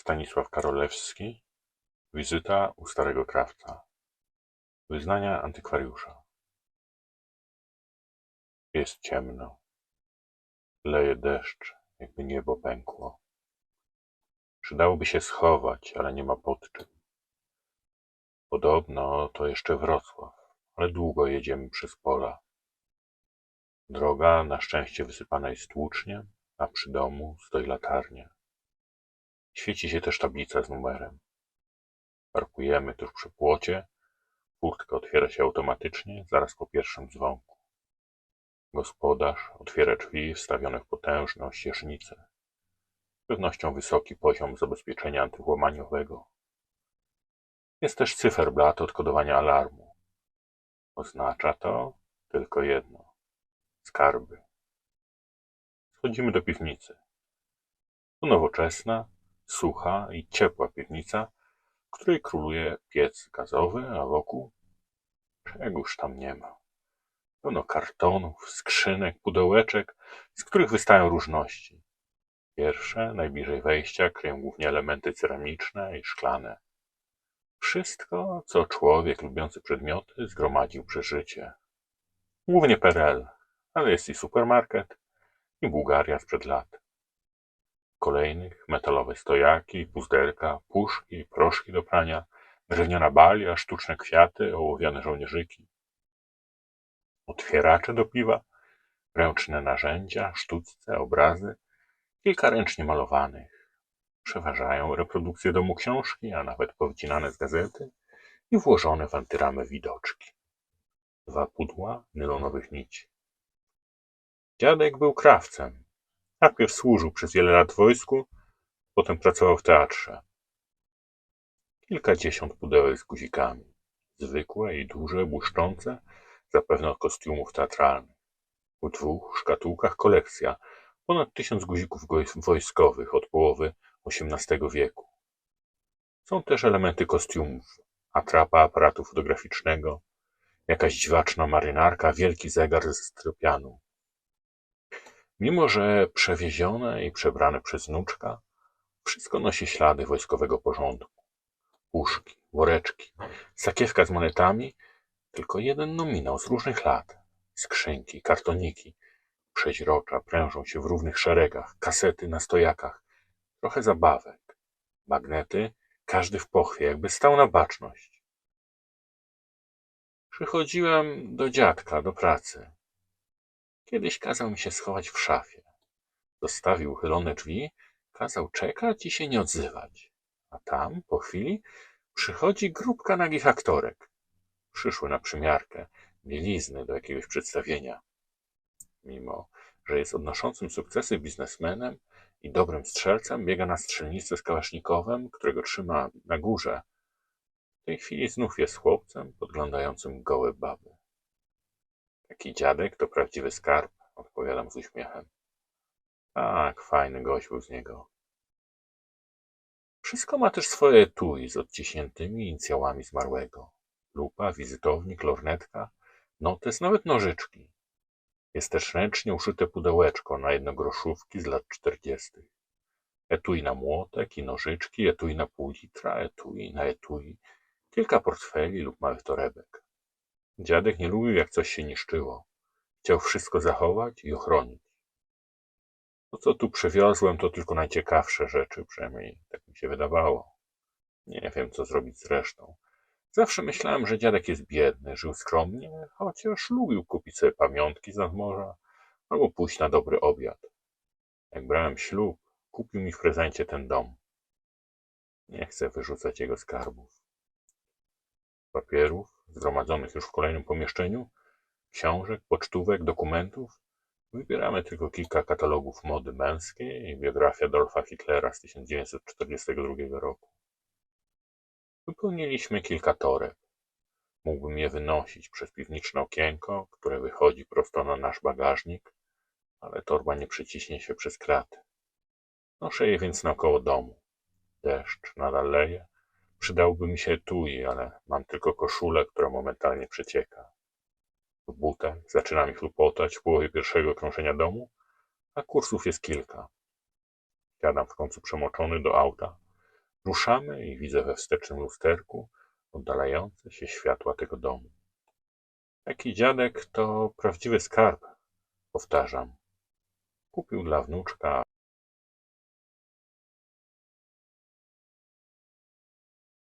Stanisław Karolewski Wizyta u starego krawca Wyznania antykwariusza Jest ciemno. Leje deszcz, jakby niebo pękło. Przydałoby się schować, ale nie ma pod czym. Podobno to jeszcze Wrocław, ale długo jedziemy przez pola. Droga na szczęście wysypana jest tłuczniem, a przy domu stoi latarnia. Świeci się też tablica z numerem. Parkujemy tuż przy płocie. Furtka otwiera się automatycznie zaraz po pierwszym dzwonku. Gospodarz otwiera drzwi wstawione w potężne ościeżnice. Z pewnością wysoki poziom zabezpieczenia antywłamaniowego. Jest też cyferblat od kodowania alarmu. Oznacza to tylko jedno. Skarby. Schodzimy do piwnicy. To nowoczesna, sucha i ciepła piwnica, w której króluje piec gazowy, a wokół czegoż tam nie ma. Pełno kartonów, skrzynek, pudełeczek, z których wystają różności. Pierwsze, najbliżej wejścia, kryją głównie elementy ceramiczne i szklane. Wszystko, co człowiek lubiący przedmioty zgromadził przez życie. Głównie PRL, ale jest i supermarket, i Bułgaria sprzed lat. Kolejnych metalowe stojaki, puzderka, puszki, proszki do prania, drewniana balia, sztuczne kwiaty, ołowiane żołnierzyki. Otwieracze do piwa, ręczne narzędzia, sztućce, obrazy, kilka ręcznie malowanych. Przeważają reprodukcje domu książki, a nawet powcinane z gazety i włożone w antyramę widoczki. Dwa pudła nylonowych nici. Dziadek był krawcem. Najpierw służył przez wiele lat w wojsku, potem pracował w teatrze. Kilkadziesiąt pudełek z guzikami. Zwykłe i duże, błyszczące, zapewne od kostiumów teatralnych. W dwóch szkatułkach kolekcja, ponad tysiąc guzików wojskowych od połowy XVIII wieku. Są też elementy kostiumów, atrapa aparatu fotograficznego, jakaś dziwaczna marynarka, wielki zegar ze stropianu. Mimo, że przewiezione i przebrane przez wnuczka, wszystko nosi ślady wojskowego porządku. Puszki, woreczki, sakiewka z monetami, tylko jeden nominał z różnych lat. Skrzynki, kartoniki, przeźrocza prężą się w równych szeregach, kasety na stojakach, trochę zabawek, magnety, każdy w pochwie, jakby stał na baczność. Przychodziłem do dziadka do pracy. Kiedyś kazał mi się schować w szafie. Zostawił uchylone drzwi, kazał czekać i się nie odzywać. A tam, po chwili, przychodzi grupka nagich aktorek. Przyszły na przymiarkę, bielizny do jakiegoś przedstawienia. Mimo, że jest odnoszącym sukcesy biznesmenem i dobrym strzelcem, biega na strzelnicę z kałasznikowem, którego trzyma na górze. W tej chwili znów jest chłopcem podglądającym gołe baby. Taki dziadek to prawdziwy skarb, odpowiadam z uśmiechem. Tak, fajny gość był z niego. Wszystko ma też swoje etui z odciśniętymi inicjałami zmarłego. Lupa, wizytownik, lornetka, notes, nawet nożyczki. Jest też ręcznie uszyte pudełeczko na jednogroszówki z lat czterdziestych. Etui na młotek i nożyczki, etui na pół litra, etui na etui, kilka portfeli lub małych torebek. Dziadek nie lubił, jak coś się niszczyło. Chciał wszystko zachować i ochronić. To, co tu przywiozłem, to tylko najciekawsze rzeczy, przynajmniej tak mi się wydawało. Nie wiem, co zrobić z resztą. Zawsze myślałem, że dziadek jest biedny, żył skromnie, chociaż lubił kupić sobie pamiątki z nadmorza albo pójść na dobry obiad. Jak brałem ślub, kupił mi w prezencie ten dom. Nie chcę wyrzucać jego skarbów. Papierów, zgromadzonych już w kolejnym pomieszczeniu, książek, pocztówek, dokumentów, wybieramy tylko kilka katalogów mody męskiej i biografia Adolfa Hitlera z 1942 roku. Wypełniliśmy kilka toreb. Mógłbym je wynosić przez piwniczne okienko, które wychodzi prosto na nasz bagażnik, ale torba nie przyciśnie się przez kraty. Noszę je więc naokoło domu. Deszcz nadal leje. Przydałby mi się etui, ale mam tylko koszulę, która momentalnie przecieka. W butach zaczyna mi chlupotać w połowie pierwszego krążenia domu, a kursów jest kilka. Siadam w końcu przemoczony do auta. Ruszamy i widzę we wstecznym lusterku oddalające się światła tego domu. Taki dziadek to prawdziwy skarb, powtarzam. Kupił dla wnuczka